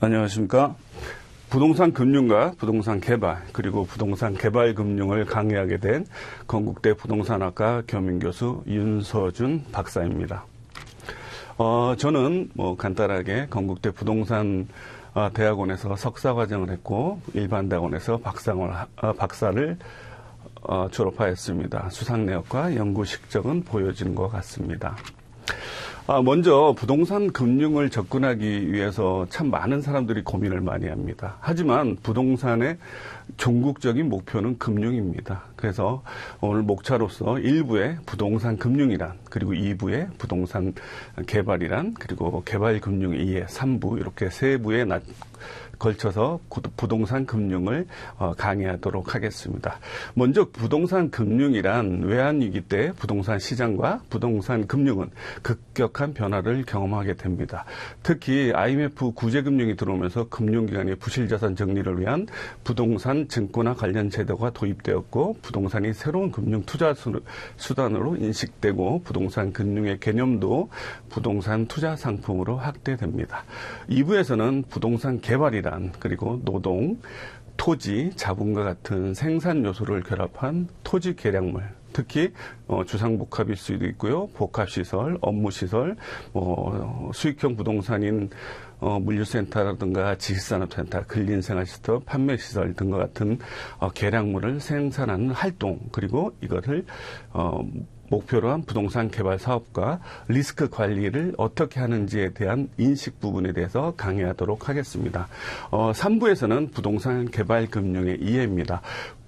안녕하십니까. 부동산 금융과 부동산 개발, 그리고 부동산 개발 금융을 강의하게 된 건국대 부동산학과 겸임교수 윤서준 박사입니다. 어, 저는 뭐 간단하게 건국대 부동산 어, 대학원에서 석사 과정을 했고 일반 대학원에서 박상을, 어, 박사를 어, 졸업하였습니다. 수상 내역과 연구 실적은 보여지는 것 같습니다. 아, 먼저 부동산 금융을 접근하기 위해서 참 많은 사람들이 고민을 많이 합니다. 하지만 부동산의 종국적인 목표는 금융입니다. 그래서 오늘 목차로서 1부의 부동산 금융이란 그리고 2부의 부동산 개발이란 그리고 개발 금융 2의 3부 이렇게 세 부에 걸쳐서 부동산 금융을 어, 강의하도록 하겠습니다. 먼저 부동산 금융이란 외환위기 때 부동산 시장과 부동산 금융은 급격 한 변화를 경험하게 됩니다. 특히 IMF 구제금융이 들어오면서 금융기관의 부실자산 정리를 위한 부동산 증권화 관련 제도가 도입되었고 부동산이 새로운 금융 투자 수단으로 인식되고 부동산 금융의 개념도 부동산 투자 상품으로 확대됩니다. 2부에서는 부동산 개발이란 그리고 노동, 토지, 자본과 같은 생산 요소를 결합한 토지 계량물 특히 어, 주상복합일 수도 있고요. 복합시설, 업무시설, 뭐 수익형 부동산인 어, 물류센터라든가 지식산업센터, 근린생활시설, 판매시설 등과 같은 어, 계량물을 생산하는 활동 그리고 이것을 어, 목표로 한 부동산 개발 사업과 리스크 관리를 어떻게 하는지에 대한 인식 부분에 대해서 강의하도록 하겠습니다. 어, 3부에서는 부동산 개발 금융의 이해입니다.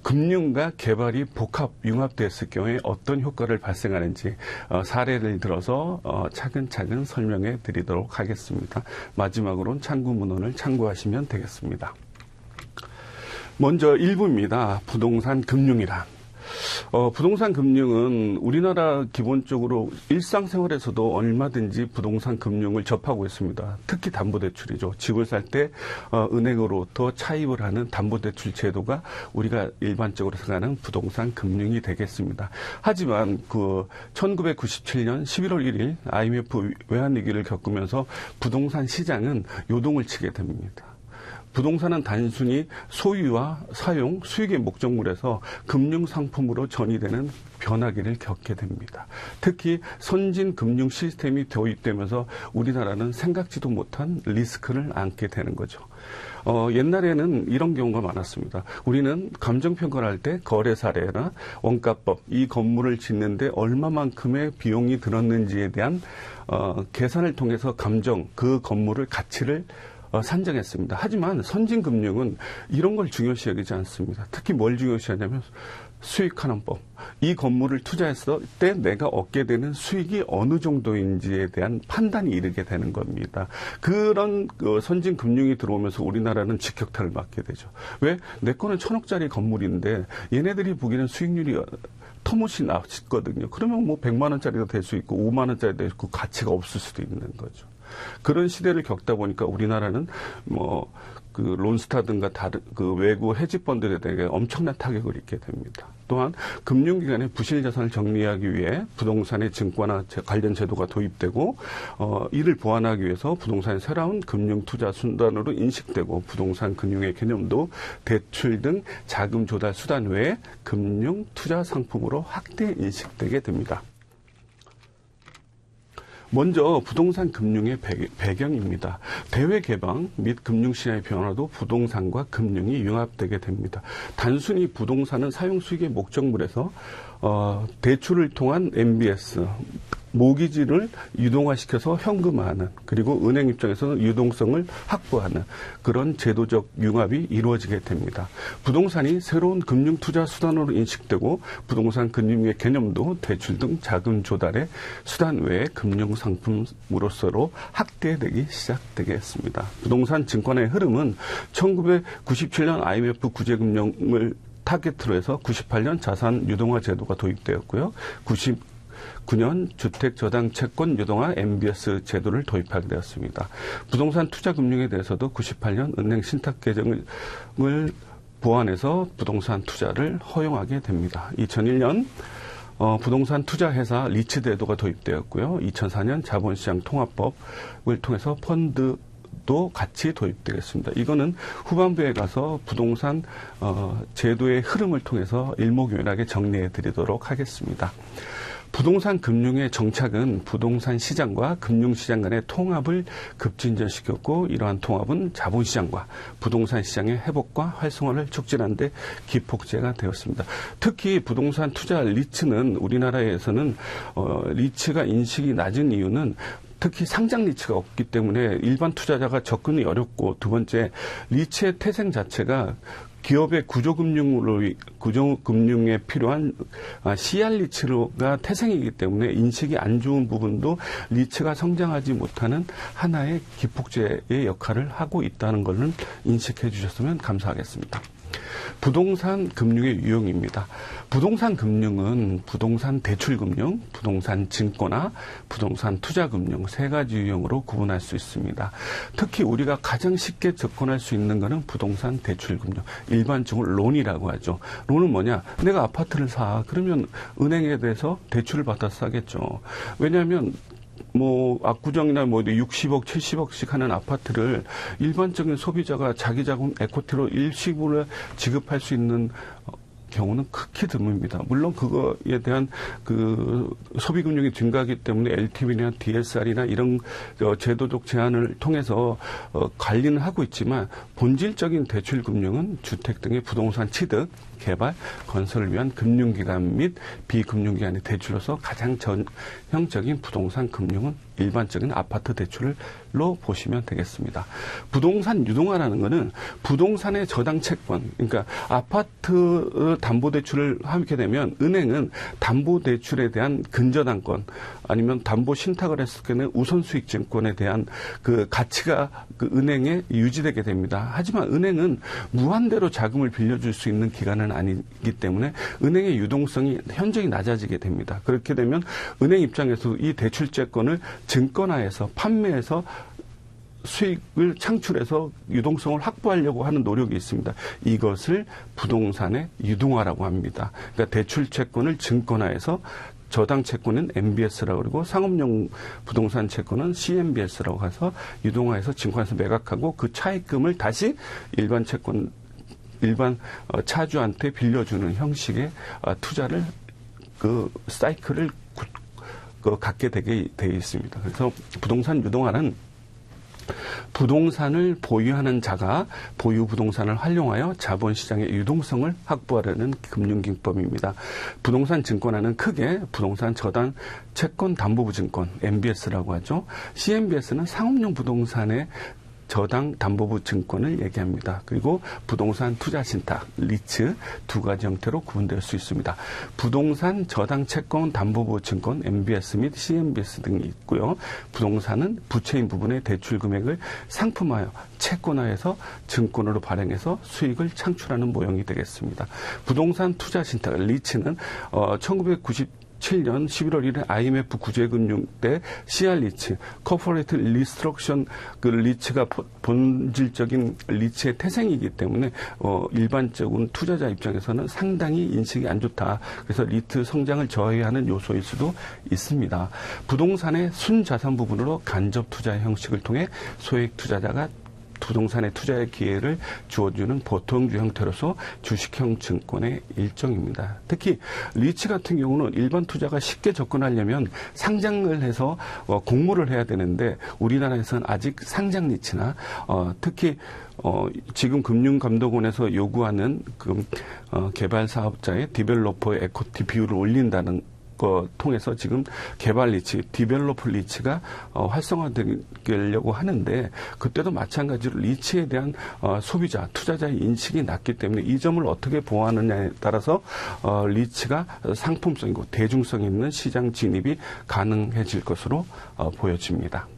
금융과 개발이 복합 융합됐을 경우에 어떤 효과를 발생하는지 어, 사례를 들어서 어, 차근차근 설명해 드리도록 하겠습니다. 마지막으로는 참고 문헌을 참고하시면 되겠습니다. 먼저 1부입니다. 부동산 금융이란 어, 부동산 금융은 우리나라 기본적으로 일상생활에서도 얼마든지 부동산 금융을 접하고 있습니다. 특히 담보대출이죠. 집을 살 때 어, 은행으로부터 차입을 하는 담보대출 제도가 우리가 일반적으로 생각하는 부동산 금융이 되겠습니다. 하지만 그 1997년 11월 1일 IMF 외환위기를 겪으면서 부동산 시장은 요동을 치게 됩니다. 부동산은 단순히 소유와 사용, 수익의 목적물에서 금융 상품으로 전이되는 변화기를 겪게 됩니다. 특히 선진 금융 시스템이 도입되면서 우리나라는 생각지도 못한 리스크를 안게 되는 거죠. 어, 옛날에는 이런 경우가 많았습니다. 우리는 감정평가를 할 때 거래 사례나 원가법, 이 건물을 짓는데 얼마만큼의 비용이 들었는지에 대한 어, 계산을 통해서 감정, 그 건물을 가치를 어, 산정했습니다. 하지만 선진금융은 이런 걸 중요시 여기지 않습니다. 특히 뭘 중요시 하냐면 수익하는 법. 이 건물을 투자했을 때 내가 얻게 되는 수익이 어느 정도인지에 대한 판단이 이르게 되는 겁니다. 그런 그 선진 금융이 들어오면서 우리나라는 직격탄을 맞게 되죠. 왜? 내 거는 천억짜리 건물인데 얘네들이 보기에는 수익률이 터무시 나거든요. 그러면 뭐 100만 원짜리가 될수 있고 5만 원짜리도 될수 있고 가치가 없을 수도 있는 거죠. 그런 시대를 겪다 보니까 우리나라는 뭐 그 론스타든가 다른 그 외국 헤지펀드에 대해 엄청난 타격을 입게 됩니다. 또한 금융기관의 부실 자산을 정리하기 위해 부동산의 증권화 관련 제도가 도입되고 어, 이를 보완하기 위해서 부동산의 새로운 금융 투자 순단으로 인식되고 부동산 금융의 개념도 대출 등 자금 조달 수단 외에 금융 투자 상품으로 확대 인식되게 됩니다. 먼저 부동산 금융의 배경입니다. 대외 개방 및 금융시장의 변화도 부동산과 금융이 융합되게 됩니다. 단순히 부동산은 사용 수익의 목적물에서 어, 대출을 통한 MBS 모기지를 유동화시켜서 현금화하는 그리고 은행 입장에서는 유동성을 확보하는 그런 제도적 융합이 이루어지게 됩니다. 부동산이 새로운 금융 투자 수단으로 인식되고 부동산 금융의 개념도 대출 등 자금 조달의 수단 외의 금융 상품으로서로 확대되기 시작되겠습니다. 부동산 증권의 흐름은 1997년 IMF 구제금융을 타겟으로 해서 98년 자산 유동화 제도가 도입되었고요. 9년 주택 저당 채권 유동화 MBS 제도를 도입하게 되었습니다. 부동산 투자 금융에 대해서도 98년 은행 신탁 개정을 보완해서 부동산 투자를 허용하게 됩니다. 2001년 어, 부동산 투자 회사 리츠 제도가 도입되었고요. 2004년 자본시장 통합법을 통해서 펀드 도 같이 도입되겠습니다. 이거는 후반부에 가서 부동산 어, 제도의 흐름을 통해서 일목요연하게 정리해 드리도록 하겠습니다. 부동산 금융의 정착은 부동산 시장과 금융시장 간의 통합을 급진전시켰고 이러한 통합은 자본시장과 부동산 시장의 회복과 활성화를 촉진하는 데 기폭제가 되었습니다. 특히 부동산 투자 리츠는 우리나라에서는 어, 리츠가 인식이 낮은 이유는 특히 상장 리츠가 없기 때문에 일반 투자자가 접근이 어렵고 두 번째 리츠의 태생 자체가 기업의 구조금융으로 구조금융에 필요한 CR 리츠가 태생이기 때문에 인식이 안 좋은 부분도 리츠가 성장하지 못하는 하나의 기폭제의 역할을 하고 있다는 것을 인식해 주셨으면 감사하겠습니다. 부동산 금융의 유형입니다. 부동산 금융은 부동산 대출 금융, 부동산 증권화, 부동산 투자 금융 세 가지 유형으로 구분할 수 있습니다. 특히 우리가 가장 쉽게 접근할 수 있는 것은 부동산 대출 금융. 일반적으로 론이라고 하죠. 론은 뭐냐? 내가 아파트를 사. 그러면 은행에 대해서 대출을 받아서 사겠죠. 왜냐하면 뭐 압구정이나 뭐 60억, 70억씩 하는 아파트를 일반적인 소비자가 자기 자금 에코티로 일시불에 지급할 수 있는 경우는 극히 드뭅니다. 물론 그거에 대한 그 소비금융이 증가하기 때문에 LTV나 DSR이나 이런 어, 제도적 제한을 통해서 어, 관리는 하고 있지만 본질적인 대출 금융은 주택 등의 부동산 취득, 개발, 건설을 위한 금융기관 및 비금융기관의 대출로서 가장 전형적인 부동산 금융은 일반적인 아파트 대출로 보시면 되겠습니다. 부동산 유동화라는 것은 부동산의 저당 채권, 그러니까 아파트 담보 대출을 하게 되면 은행은 담보 대출에 대한 근저당권 아니면 담보 신탁을 했을 때는 우선 수익 증권에 대한 그 가치가 그 은행에 유지되게 됩니다. 하지만 은행은 무한대로 자금을 빌려줄 수 있는 기관은 아니기 때문에 은행의 유동성이 현저히 낮아지게 됩니다. 그렇게 되면 은행 입장에서 이 대출채권을 증권화해서 판매해서 수익을 창출해서 유동성을 확보하려고 하는 노력이 있습니다. 이것을 부동산의 유동화라고 합니다. 그러니까 대출 채권을 증권화해서 저당 채권은 MBS라고 그러고 상업용 부동산 채권은 CMBS라고 해서 유동화해서 증권에서 매각하고 그 차익금을 다시 일반 채권 일반 어, 차주한테 빌려주는 형식의 어, 투자를 그 사이클을 그 갖게 되게 돼 있습니다. 그래서 부동산 유동화는 부동산을 보유하는 자가 보유 부동산을 활용하여 자본시장의 유동성을 확보하려는 금융기법입니다. 부동산 증권화는 크게 부동산 저당 채권 담보부 증권 MBS라고 하죠. CMBS는 상업용 부동산의 저당 담보부 증권을 얘기합니다. 그리고 부동산 투자 신탁, 리츠 두 가지 형태로 구분될 수 있습니다. 부동산 저당 채권 담보부 증권 MBS 및 CMBS 등이 있고요. 부동산은 부채인 부분의 대출 금액을 상품화하여 채권화해서 증권으로 발행해서 수익을 창출하는 모형이 되겠습니다. 부동산 투자 신탁 리츠는 어, 1990 2017년 11월 1일 IMF 구제금융 때 CR 리츠, 코퍼레이트 리스트럭션 그 리츠가 본질적인 리츠의 태생이기 때문에 어, 일반적인 투자자 입장에서는 상당히 인식이 안 좋다. 그래서 리트 성장을 저해하는 요소일 수도 있습니다. 부동산의 순자산 부분으로 간접 투자 형식을 통해 소액 투자자가 부동산의 투자의 기회를 주어주는 보통주 형태로서 주식형 증권의 일종입니다. 특히 리츠 같은 경우는 일반 투자가 쉽게 접근하려면 상장을 해서 어, 공모를 해야 되는데 우리나라에서는 아직 상장 리츠나 어, 특히 어, 지금 금융감독원에서 요구하는 그, 어, 개발 사업자의 디벨로퍼의 에코티 비율을 올린다는 거 통해서 지금 개발 리치, 디벨로퍼 리치가 어, 활성화되려고 하는데 그때도 마찬가지로 리치에 대한 어, 소비자, 투자자의 인식이 낮기 때문에 이 점을 어떻게 보호하느냐에 따라서 어, 리치가 상품성이고 대중성 있는 시장 진입이 가능해질 것으로 어, 보여집니다.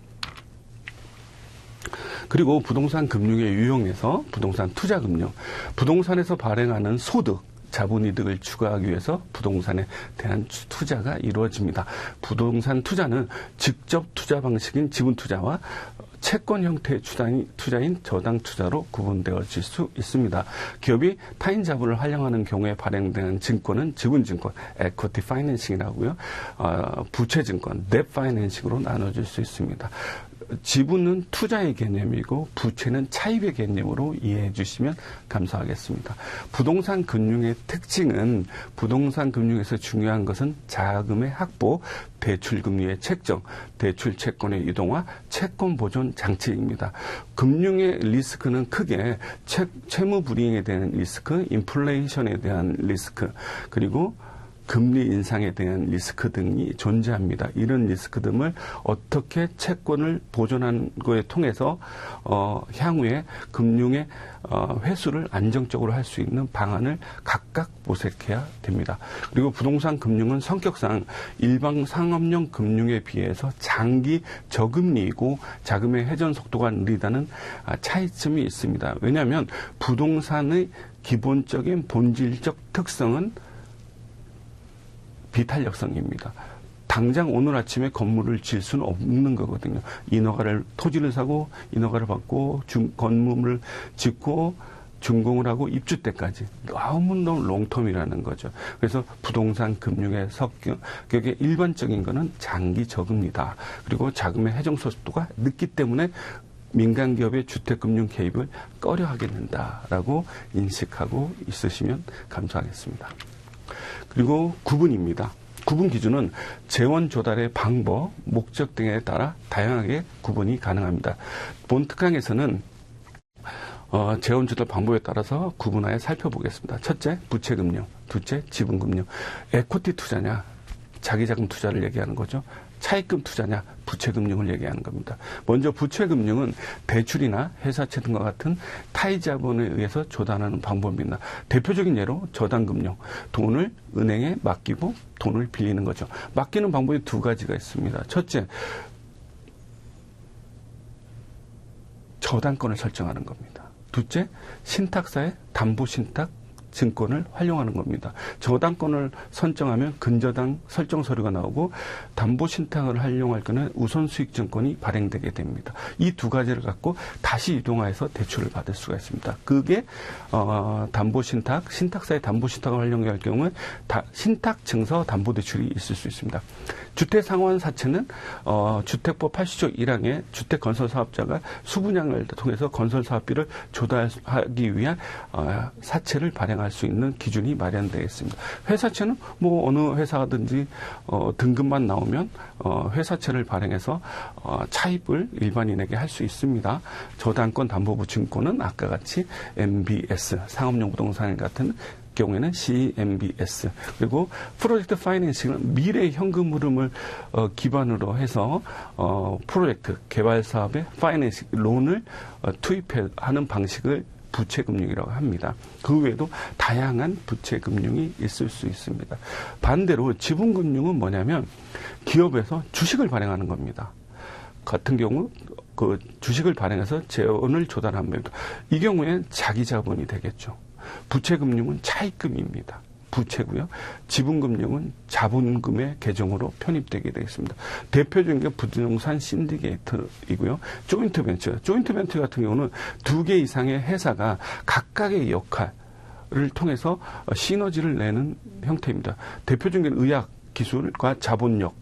그리고 부동산 금융의 유형에서 부동산 투자 금융, 부동산에서 발행하는 소득, 자본이득을 추가하기 위해서 부동산에 대한 투자가 이루어집니다. 부동산 투자는 직접 투자 방식인 지분 투자와 채권 형태의 투자인, 투자인 저당 투자로 구분되어질 수 있습니다. 기업이 타인 자본을 활용하는 경우에 발행되는 증권은 지분증권, 에코티 파이낸싱이라고요. 어, 부채증권, 넵 파이낸싱으로 나눠질 수 있습니다. 지분은 투자의 개념이고 부채는 차입의 개념으로 이해해 주시면 감사하겠습니다. 부동산 금융의 특징은 부동산 금융에서 중요한 것은 자금의 확보, 대출 금리의 책정, 대출 채권의 이동화, 채권 보존 장치입니다. 금융의 리스크는 크게 채, 채무 불이행에 대한 리스크, 인플레이션에 대한 리스크, 그리고 금리 인상에 대한 리스크 등이 존재합니다. 이런 리스크 등을 어떻게 채권을 보존하는 것에 통해서 어, 향후에 금융의 어, 회수를 안정적으로 할 수 있는 방안을 각각 모색해야 됩니다. 그리고 부동산 금융은 성격상 일반 상업용 금융에 비해서 장기 저금리이고 자금의 회전 속도가 느리다는 아, 차이점이 있습니다. 왜냐하면 부동산의 기본적인 본질적 특성은 비탄력성입니다. 당장 오늘 아침에 건물을 지을 수는 없는 거거든요. 인허가를 토지를 사고 인허가를 받고 중, 건물을 짓고 준공을 하고 입주 때까지 너무너무 롱텀이라는 거죠. 그래서 부동산 금융의 성격의 일반적인 거는 장기 저금리다. 그리고 자금의 회전 속도가 늦기 때문에 민간 기업의 주택 금융 개입을 꺼려 하게 된다라고 인식하고 있으시면 감사하겠습니다. 그리고 구분입니다. 구분 기준은 재원 조달의 방법, 목적 등에 따라 다양하게 구분이 가능합니다. 본 특강에서는 어, 재원 조달 방법에 따라서 구분하여 살펴보겠습니다. 첫째, 부채금융. 둘째, 지분금융. 에코티 투자냐, 자기 자금 투자를 얘기하는 거죠. 차입금 투자냐, 부채금융을 얘기하는 겁니다. 먼저 부채금융은 대출이나 회사채 등과 같은 타의 자본에 의해서 조달하는 방법입니다. 대표적인 예로 저당금융, 돈을 은행에 맡기고 돈을 빌리는 거죠. 맡기는 방법이 두 가지가 있습니다. 첫째, 저당권을 설정하는 겁니다. 둘째, 신탁사의 담보 신탁 증권을 활용하는 겁니다. 저당권을 선정하면 근저당 설정 서류가 나오고 담보 신탁을 활용할 거는 우선 수익 증권이 발행되게 됩니다. 이 두 가지를 갖고 다시 이동해서 대출을 받을 수가 있습니다. 그게 어, 담보 신탁, 신탁사의 담보 신탁을 활용할 경우는 신탁 증서 담보 대출이 있을 수 있습니다. 주택 상환 사채는 어, 주택법 80조 1항에 주택 건설 사업자가 수분양을 통해서 건설 사업비를 조달하기 위한 어, 사채를 발행 할 수 있는 기준이 마련되어 있습니다. 회사채는 뭐 어느 회사든지 어, 등급만 나오면 어, 회사채를 발행해서 어, 차입을 일반인에게 할 수 있습니다. 저당권 담보부 증권은 아까 같이 MBS 상업용 부동산 같은 경우에는 CMBS 그리고 프로젝트 파이낸싱은 미래 현금 흐름을 어, 기반으로 해서 어, 프로젝트 개발 사업의 파이낸싱 론을 어, 투입하는 방식을 부채금융이라고 합니다. 그 외에도 다양한 부채금융이 있을 수 있습니다. 반대로 지분금융은 뭐냐면 기업에서 주식을 발행하는 겁니다. 같은 경우 그 주식을 발행해서 재원을 조달합니다. 이 경우엔 자기 자본이 되겠죠. 부채금융은 차입금입니다. 부채고요. 지분금융은 자본금의 계정으로 편입되게 되겠습니다. 대표적인 게 부동산 신디게이터이고요. 조인트 벤처. 조인트 벤처 같은 경우는 두 개 이상의 회사가 각각의 역할을 통해서 시너지를 내는 형태입니다. 대표적인 의학 기술과 자본력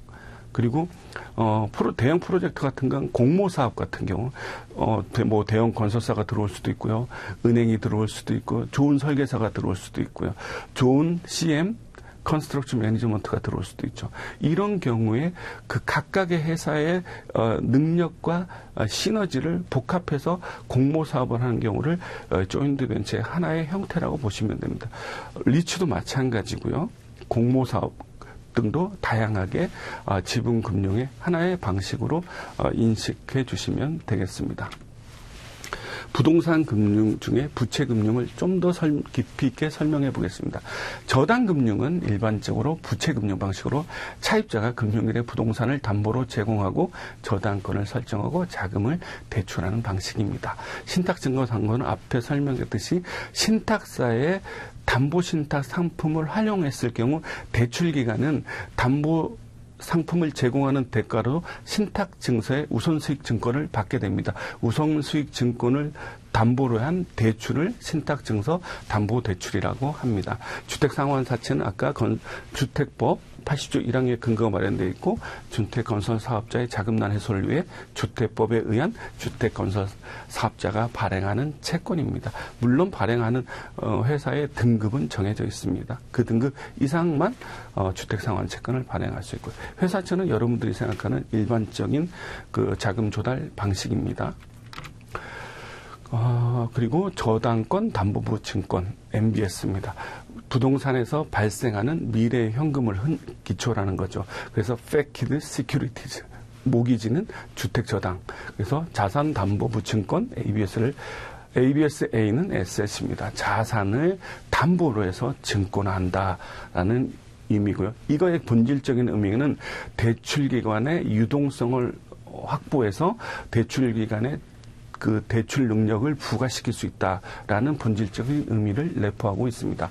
그리고 어 프로 대형 프로젝트 같은 건 공모 사업 같은 경우 어뭐 대형 건설사가 들어올 수도 있고요. 은행이 들어올 수도 있고 좋은 설계사가 들어올 수도 있고요. 좋은 CM 컨스트럭션 매니지먼트가 들어올 수도 있죠. 이런 경우에 그 각각의 회사의 어, 능력과 어, 시너지를 복합해서 공모 사업을 하는 경우를 어, 조인트 벤처의 하나의 형태라고 보시면 됩니다. 리츠도 마찬가지고요. 공모 사업 등도 다양하게 어, 지분 금융의 하나의 방식으로 어, 인식해 주시면 되겠습니다. 부동산 금융 중에 부채 금융을 좀 더 깊이 있게 설명해 보겠습니다. 저당 금융은 일반적으로 부채 금융 방식으로 차입자가 금융일의 부동산을 담보로 제공하고 저당권을 설정하고 자금을 대출하는 방식입니다. 신탁 증거 상고는 앞에 설명했듯이 신탁사의 담보 신탁 상품을 활용했을 경우 대출 기간은 담보 상품을 제공하는 대가로 신탁 증서의 우선 수익 증권을 받게 됩니다. 우선 수익 증권을 담보로 한 대출을 신탁 증서 담보 대출이라고 합니다. 주택 상환 사채는 아까 건, 주택법 80조 1항의 근거가 마련되어 있고 주택 건설 사업자의 자금난 해소를 위해 주택법에 의한 주택 건설 사업자가 발행하는 채권입니다. 물론 발행하는 어, 회사의 등급은 정해져 있습니다. 그 등급 이상만 어, 주택 상환 채권을 발행할 수 있고 회사 채는 여러분들이 생각하는 일반적인 그 자금 조달 방식입니다. 어, 그리고 저당권 담보부 증권 MBS입니다. 부동산에서 발생하는 미래 현금을 흔, 기초라는 거죠. 그래서 Facted Securities 모기지는 주택 저당. 그래서 자산 담보 부 증권 ABS를 ABS-A는 S입니다. 자산을 담보로 해서 증권한다라는 의미고요. 이거의 본질적인 의미는 대출 기관의 유동성을 확보해서 대출 기관의 그 대출 능력을 부과시킬 수 있다라는 본질적인 의미를 내포하고 있습니다.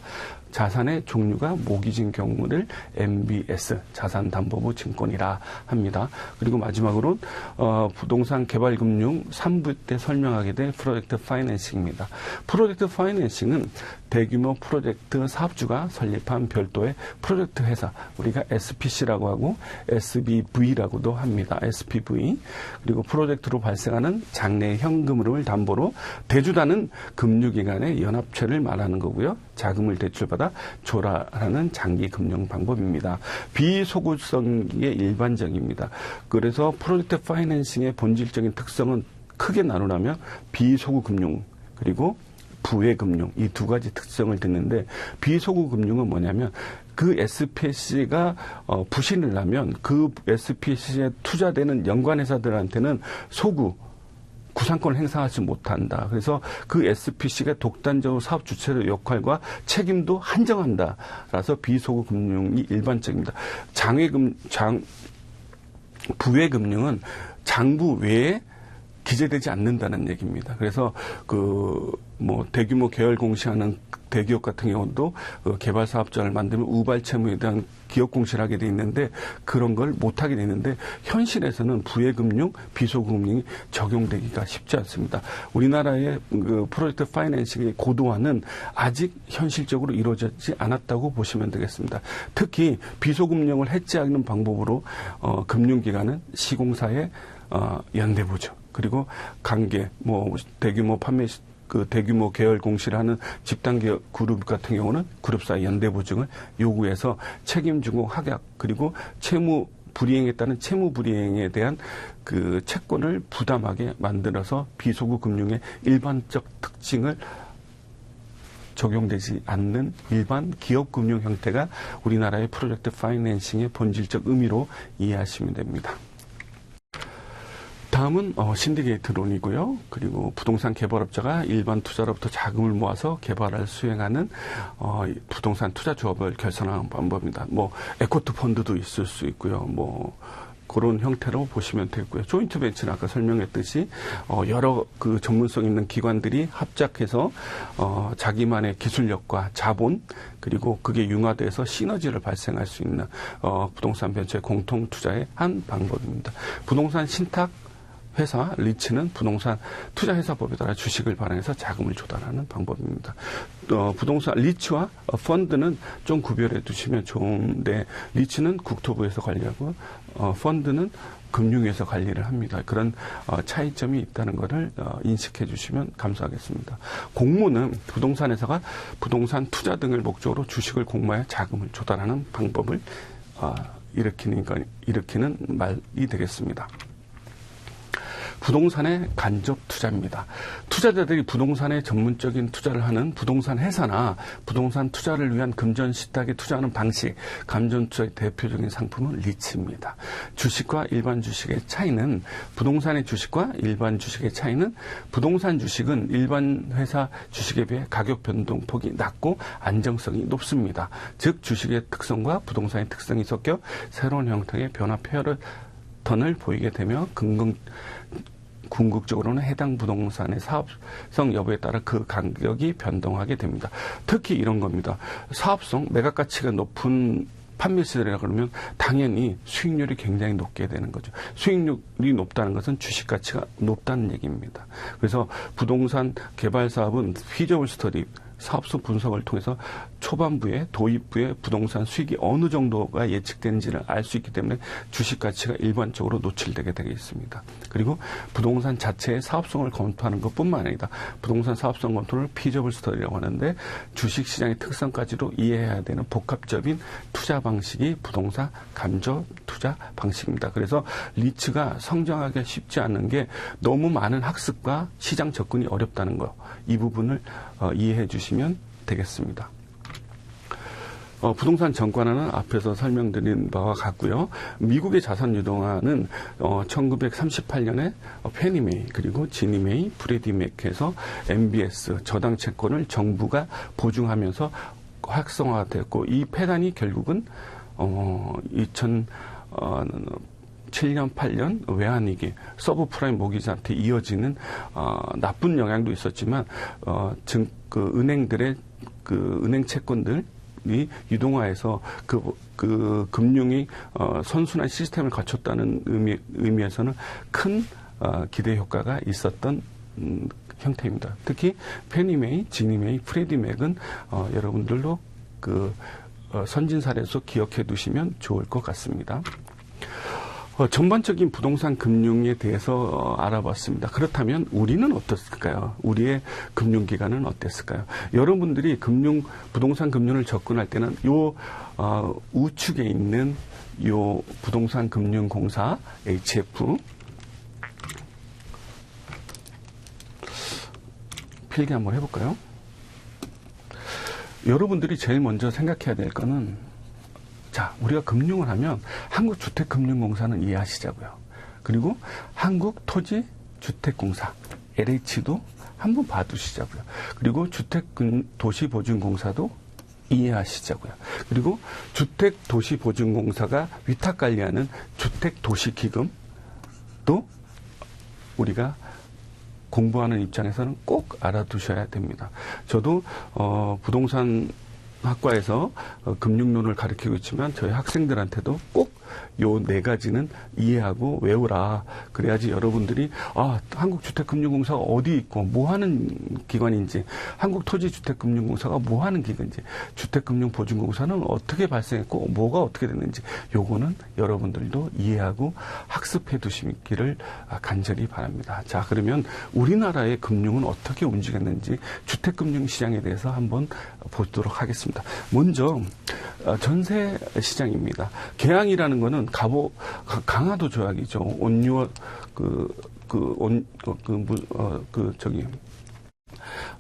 자산의 종류가 모기진 경우를 MBS 자산담보부 증권이라 합니다. 그리고 마지막으로 어, 부동산 개발금융 3부 때 설명하게 된 프로젝트 파이낸싱입니다. 프로젝트 파이낸싱은 대규모 프로젝트 사업주가 설립한 별도의 프로젝트 회사 우리가 SPC라고 하고 SBV라고도 합니다. SPV 그리고 프로젝트로 발생하는 장래 현금 흐름을 담보로 대주다는 금융기관의 연합체를 말하는 거고요. 자금을 대출받 아 조라하는 장기 금융 방법입니다. 비소구성이 일반적입니다. 그래서 프로젝트 파이낸싱의 본질적인 특성은 크게 나누라면 비소구 금융 그리고 부의 금융 이 두 가지 특성을 듣는데 비소구 금융은 뭐냐면 그 SPC가 어, 부실을 하면 그 SPC에 투자되는 연관 회사들한테는 소구 구상권을 행사하지 못한다. 그래서 그 SPC가 독단적으로 사업 주체의 역할과 책임도 한정한다. 라서 비소구 금융이 일반적입니다. 장외금 장 부외 금융은 장부 외에 기재되지 않는다는 얘기입니다. 그래서 그 뭐 대규모 계열 공시하는 대기업 같은 경우도 그 개발 사업자를 만들면 우발 채무에 대한 기업 공시를 하게 돼 있는데 그런 걸 못 하게 되는데 현실에서는 부의금융, 비소금융이 적용되기가 쉽지 않습니다. 우리나라의 그 프로젝트 파이낸싱의 고도화는 아직 현실적으로 이루어지지 않았다고 보시면 되겠습니다. 특히 비소금융을 해지하는 방법으로 어, 금융기관은 시공사의 어, 연대보죠. 그리고 관계, 뭐 대규모 판매 그 대규모 계열 공시를 하는 집단 기업 그룹 같은 경우는 그룹사 연대 보증을 요구해서 책임주고 확약 그리고 채무 불이행에 따른 채무 불이행에 대한 그 채권을 부담하게 만들어서 비소구 금융의 일반적 특징을 적용되지 않는 일반 기업 금융 형태가 우리나라의 프로젝트 파이낸싱의 본질적 의미로 이해하시면 됩니다. 다음은 어, 신디게이트론이고요. 그리고 부동산 개발업자가 일반 투자로부터 자금을 모아서 개발을 수행하는 어, 부동산 투자 조합을 결성하는 방법입니다. 뭐 에코트 펀드도 있을 수 있고요. 뭐 그런 형태로 보시면 되고요. 조인트 벤치는 아까 설명했듯이 어, 여러 그 전문성 있는 기관들이 합작해서 어, 자기만의 기술력과 자본 그리고 그게 융화돼서 시너지를 발생할 수 있는 어, 부동산 벤처의 공통 투자의 한 방법입니다. 부동산 신탁 회사 리츠는 부동산 투자회사법에 따라 주식을 발행해서 자금을 조달하는 방법입니다. 어, 부동산 리츠와 펀드는 좀 구별해 두시면 좋은데 리츠는 국토부에서 관리하고 어, 펀드는 금융에서 관리를 합니다. 그런 어, 차이점이 있다는 것을 어, 인식해 주시면 감사하겠습니다. 공모는 부동산 회사가 부동산 투자 등을 목적으로 주식을 공모해 자금을 조달하는 방법을 어, 일으키는, 일으키는 말이 되겠습니다. 부동산의 간접 투자입니다. 투자자들이 부동산에 전문적인 투자를 하는 부동산 회사나 부동산 투자를 위한 금전 시탁에 투자하는 방식, 감전 투자의 대표적인 상품은 리츠입니다. 주식과 일반 주식의 차이는 부동산의 주식과 일반 주식의 차이는 부동산 주식은 일반 회사 주식에 비해 가격 변동폭이 낮고 안정성이 높습니다. 즉 주식의 특성과 부동산의 특성이 섞여 새로운 형태의 변화 패러턴을 보이게 되며 긍정 궁극적으로는 해당 부동산의 사업성 여부에 따라 그 간격이 변동하게 됩니다. 특히 이런 겁니다. 사업성, 매각 가치가 높은 판매 시설이라 그러면 당연히 수익률이 굉장히 높게 되는 거죠. 수익률이 높다는 것은 주식 가치가 높다는 얘기입니다. 그래서 부동산 개발 사업은 피저블 스터디 사업소 분석을 통해서 초반부에 도입부에 부동산 수익이 어느 정도가 예측되는지를 알 수 있기 때문에 주식 가치가 일반적으로 노출되게 되어 있습니다. 그리고 부동산 자체의 사업성을 검토하는 것뿐만 아니라 부동산 사업성 검토를 피저블 스터디라고 하는데 주식 시장의 특성까지도 이해해야 되는 복합적인 투자 방식이 부동산 감정 투자 방식입니다. 그래서 리츠가 성장하기 쉽지 않은 게 너무 많은 학습과 시장 접근이 어렵다는 거. 이 부분을 어, 이해해 주시면 되겠습니다. 어, 부동산 정관화는 앞에서 설명드린 바와 같고요. 미국의 자산 유동화는 어, 1938년에 페니메이 그리고 지니메이, 브레디 맥에서 MBS 저당 채권을 정부가 보증하면서 활성화됐고 이 폐단이 결국은 어, 2000 어, 7년, 8년 외환위기, 서브프라임 모기지한테 이어지는 어, 나쁜 영향도 있었지만 어, 증, 그 은행들의 그 은행 채권들 이 유동화해서 그, 그 금융이 어, 선순환 시스템을 갖췄다는 의미, 의미에서는 큰 어, 기대 효과가 있었던 음, 형태입니다. 특히 페니메이, 지니메이, 프레디맥은 어, 여러분들도 그 어, 선진 사례에서 기억해 두시면 좋을 것 같습니다. 어, 전반적인 부동산 금융에 대해서 어, 알아봤습니다. 그렇다면 우리는 어떻을까요? 우리의 금융기관은 어땠을까요? 여러분들이 금융 부동산 금융을 접근할 때는 요 어, 우측에 있는 요 부동산 금융공사 HF 필기 한번 해볼까요? 여러분들이 제일 먼저 생각해야 될 거는 자, 우리가 금융을 하면 한국주택금융공사는 이해하시자고요. 그리고 한국토지주택공사, LH도 한번 봐두시자고요. 그리고 주택도시보증공사도 이해하시자고요. 그리고 주택도시보증공사가 위탁관리하는 주택도시기금도 우리가 공부하는 입장에서는 꼭 알아두셔야 됩니다. 저도 어, 부동산 학과에서 어, 금융론을 가르치고 있지만 저희 학생들한테도 꼭 요 네 가지는 이해하고 외우라. 그래야지 여러분들이 아 한국주택금융공사가 어디 있고 뭐 하는 기관인지 한국토지주택금융공사가 뭐 하는 기관인지 주택금융보증공사는 어떻게 발생했고 뭐가 어떻게 됐는지 요거는 여러분들도 이해하고 학습해 두시기를 간절히 바랍니다. 자 그러면 우리나라의 금융은 어떻게 움직였는지 주택금융 시장에 대해서 한번 보도록 하겠습니다. 먼저 어, 전세 시장입니다. 개항이라는 거는 가보 강화도 조약이죠. 온유어 그그온 그, 그, 어, 그 저기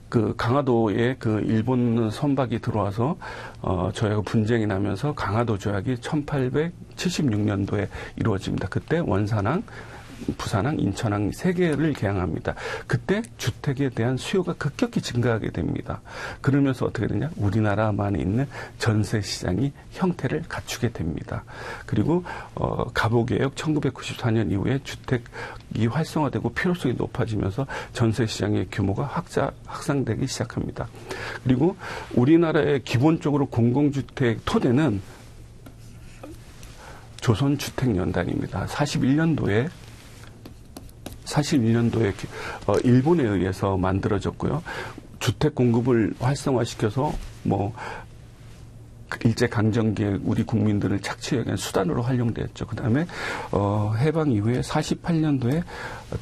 그 강화도에 그 일본 선박이 들어와서 어 저희가 분쟁이 나면서 강화도 조약이 1876년도에 이루어집니다. 그때 원산항 부산항, 인천항 세 개를 개항합니다. 그때 주택에 대한 수요가 급격히 증가하게 됩니다. 그러면서 어떻게 되냐? 우리나라만에 있는 전세 시장이 형태를 갖추게 됩니다. 그리고 어, 가보개혁 1994년 이후에 주택이 활성화되고 필요성이 높아지면서 전세 시장의 규모가 확자 확산되기 시작합니다. 그리고 우리나라의 기본적으로 공공주택 토대는 조선주택연단입니다. 41년도에 41년도에 어, 일본에 의해서 만들어졌고요. 주택 공급을 활성화시켜서 뭐 일제 강점기에 우리 국민들을 착취하기 위한 수단으로 활용되었죠. 그 다음에 어, 해방 이후에 48년도에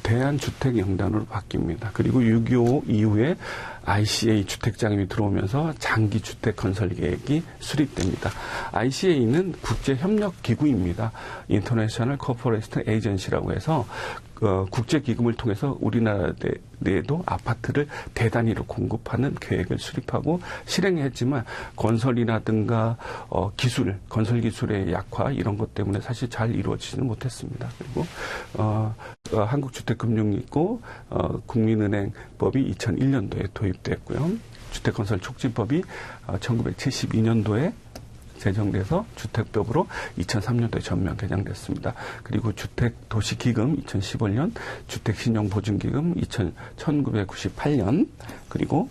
대한주택영단으로 바뀝니다. 그리고 6.25 이후에 ICA 주택장님이 들어오면서 장기 주택 건설 계획이 수립됩니다. ICA는 국제 협력 기구입니다. 인터내셔널 코퍼레이트 에이전시라고 해서 어, 국제 기금을 통해서 우리나라 내에도 아파트를 대단위로 공급하는 계획을 수립하고 실행했지만 건설이라든가 어, 기술, 건설 기술의 약화 이런 것 때문에 사실 잘 이루어지지는 못했습니다. 그리고 어, 어, 한국주택금융이 있고 어, 국민은행법이 2001년도에 도입됐고요. 주택건설 촉진법이 어, 1972년도에 제정돼서 주택법으로 2003년도에 전면 개정됐습니다. 그리고 주택도시기금 2015년, 주택신용보증기금 1998년, 그리고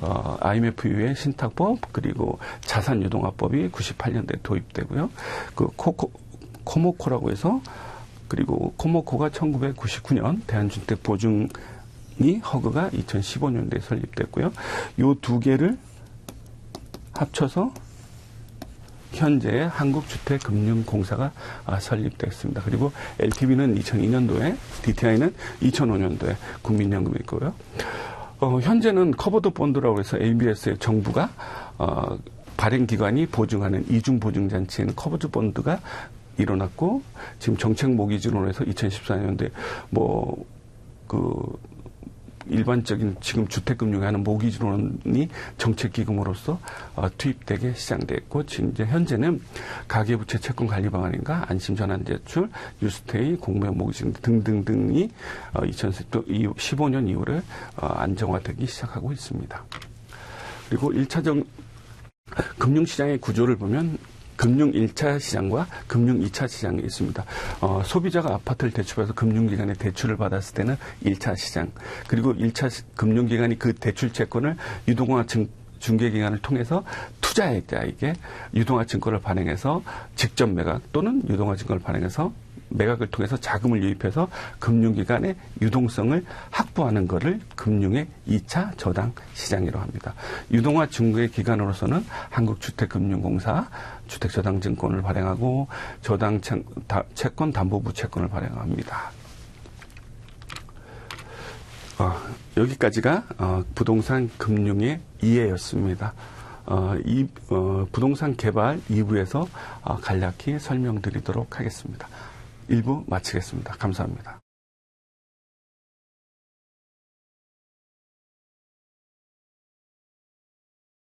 어, IMF 이후에 신탁법 그리고 자산유동화법이 98년도에 도입되고요. 그 코코 코모코라고 해서 그리고 코모코가 1999년 대한주택보증 허그가 2015년도에 설립됐고요. 요 두 개를 합쳐서 현재 한국주택금융공사가 아, 설립됐습니다. 그리고 LTV는 2002년도에, DTI는 2005년도에 국민연금이 있고요. 어, 현재는 커버드 본드라고 해서 ABS의 정부가 어, 발행 기관이 보증하는 이중 보증 잔치에는 커버드 본드가 일어났고 지금 정책 모기지로 해서 2014년도에 뭐그 일반적인 지금 주택금융에 하는 모기지론이 정책기금으로서 어, 투입되게 시작됐고 지금 이제 현재는 가계부채 채권 관리 방안인가 안심전환대출, 뉴스테이, 공매업 모기지 등등등이 어, 2015년 이후에 어, 안정화되기 시작하고 있습니다. 그리고 1차적 금융시장의 구조를 보면 금융 1차 시장과 금융 2차 시장이 있습니다. 어, 소비자가 아파트를 대출해서 금융기관에 대출을 받았을 때는 1차 시장. 그리고 1차 시- 금융기관이 그 대출 채권을 유동화 증 중개기관을 통해서 투자액자에게 유동화 증권을 발행해서 직접 매각 또는 유동화 증권을 발행해서 매각을 통해서 자금을 유입해서 금융기관의 유동성을 확보하는 것을 금융의 2차 저당 시장이라고 합니다. 유동화 중개 기관으로서는 한국주택금융공사 주택저당증권을 발행하고 저당 채권 담보부 채권을 발행합니다. 어, 여기까지가 어, 부동산 금융의 이해였습니다. 어, 이 어, 부동산 개발 2부에서 어, 간략히 설명드리도록 하겠습니다. 1부 마치겠습니다. 감사합니다.